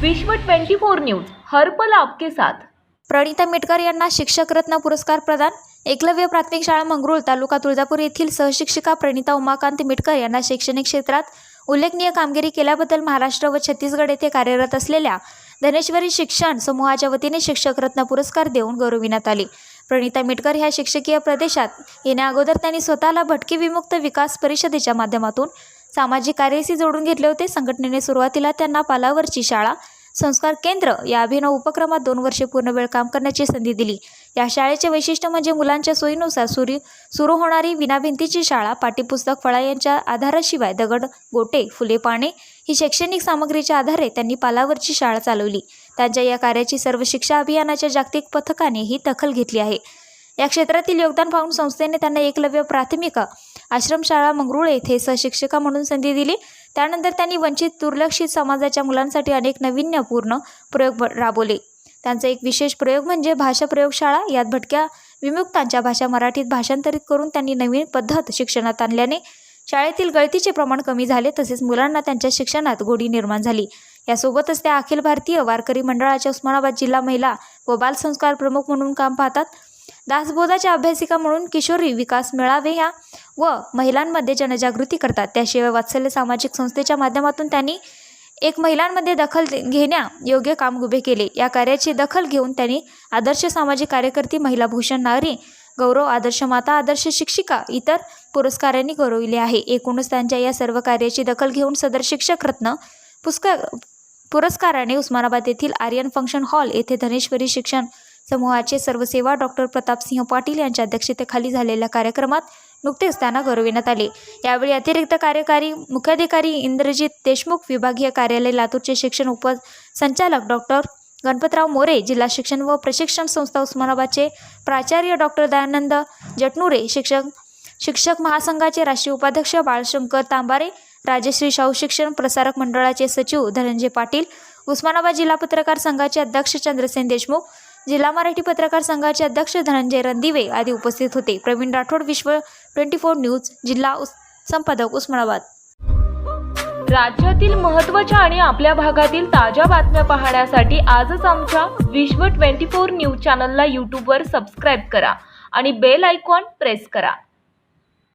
विश्व 24 न्यूज हर्पल आपके साथ. प्रणिता मेटकर यांना शिक्षक रत्न पुरस्कार प्रदान. एकलव्य प्राथमिक शाळा मंगरुळ तालुका तुळजापूर येथील सहशिक्षिका प्रणिता उमाकांत मेटकर यांना शैक्षणिक क्षेत्रात उल्लेखनीय कामगिरी केल्याबद्दल महाराष्ट्र व छत्तीसगड येथे कार्यरत असलेल्या धनेश्वरी शिक्षण समूहाच्या वतीने शिक्षक रत्न पुरस्कार देऊन गौरविण्यात आले. प्रणिता मिटकर ह्या शिक्षकीय प्रदेशात येण्याअगोदर त्यांनी स्वतःला भटकी विमुक्त विकास परिषदेच्या माध्यमातून सामाजिक कार्याशी जोडून घेतले होते. संघटनेने सुरुवातीला त्यांना पालावरची शाळा संस्कार केंद्र या अभिनव उपक्रमात दोन वर्षे पूर्ण वेळ काम करण्याची संधी दिली. या शाळेचे वैशिष्ट्य म्हणजे मुलांच्या सोयीनुसार सुरू सुरू होणारी विनाभिंतीची शाळा पाठ्यपुस्तक फळा यांच्या आधाराशिवाय दगड गोटे फुले पाने ही शैक्षणिक सामग्रीच्या आधारे त्यांनी पालावरची शाळा चालवली. त्यांच्या या कार्याची सर्व शिक्षा अभियानाच्या जागतिक पथकाने ही दखल घेतली आहे. या क्षेत्रातील योगदान पाहून संस्थेने त्यांना एकलव्य प्राथमिक आश्रमशाळा मंगरुळ येथे सहशिक्षिका म्हणून संधी दिली. त्यानंतर त्यांनी वंचित दुर्लक्षित समाजाच्या मुलांसाठी अनेक नाविन्यपूर्ण प्रयोग ब- राबवले. त्यांचा एक विशेष प्रयोग म्हणजे भाषा प्रयोगशाळा. यात भटक्या विमुक्तांच्या भाषा मराठीत भाषांतरित करून त्यांनी नवीन पद्धत शिक्षणात आणल्याने शाळेतील गळतीचे प्रमाण कमी झाले. तसेच मुलांना त्यांच्या शिक्षणात गोडी निर्माण झाली. यासोबतच त्या अखिल भारतीय वारकरी मंडळाच्या उस्मानाबाद जिल्हा महिला व बालसंस्कार प्रमुख म्हणून काम पाहतात. दासबोधाच्या अभ्यासिका म्हणून किशोरी विकास मेळावे या व महिलांमध्ये जनजागृती करतात. त्याशिवाय वात्सल्य सामाजिक संस्थेच्या माध्यमातून त्यांनी एक महिलांमध्ये दखल दे- घेण्या योग्य काम उभे केले. या कार्याची दखल घेऊन त्यांनी आदर्श सामाजिक कार्यकर्ती महिला भूषण नागरी गौरव आदर्श माता आदर्श शिक्षिका इतर पुरस्कारांनी गौरविले आहे. एकूणच त्यांच्या या सर्व कार्याची दखल घेऊन सदर शिक्षक रत्न पुरस्कार पुरस्काराने उस्मानाबाद येथील आर्यन फंक्शन हॉल येथे धनेश्वरी शिक्षण समूहाचे सर्व सेवा डॉक्टर प्रतापसिंह पाटील यांच्या अध्यक्षतेखाली झालेल्या कार्यक्रमात नुकतेच त्यांना गौरविण्यात आले. यावेळी अतिरिक्त कार्यकारी मुख्याधिकारी इंद्रजित देशमुख विभागीय कार्यालय लातूरचे शिक्षण उपसंचालक डॉक्टर गणपतराव मोरे जिल्हा शिक्षण व प्रशिक्षण संस्था उस्मानाबादचे प्राचार्य डॉक्टर दयानंद जटनुरे शिक्षक शिक्षक महासंघाचे राष्ट्रीय उपाध्यक्ष बाळशंकर तांबारे राजश्री शाहू शिक्षण प्रसारक मंडळाचे सचिव धनंजय पाटील उस्मानाबाद जिल्हा पत्रकार संघाचे अध्यक्ष चंद्रसेन देशमुख जिल्हा मराठी पत्रकार संघाचे अध्यक्ष धनंजय रणदिवे आदी उपस्थित होते. प्रवीण राठोड विश्व ट्वेंटी फोर न्यूज जिल्हा उस- संपादक उस्मानाबाद. राज्यातील महत्त्वाच्या आणि आपल्या भागातील ताज्या बातम्या पाहण्यासाठी आजच आमच्या विश्व 24 न्यूज चॅनलला यूट्यूबवर सबस्क्राईब करा आणि बेल आयकॉन प्रेस करा.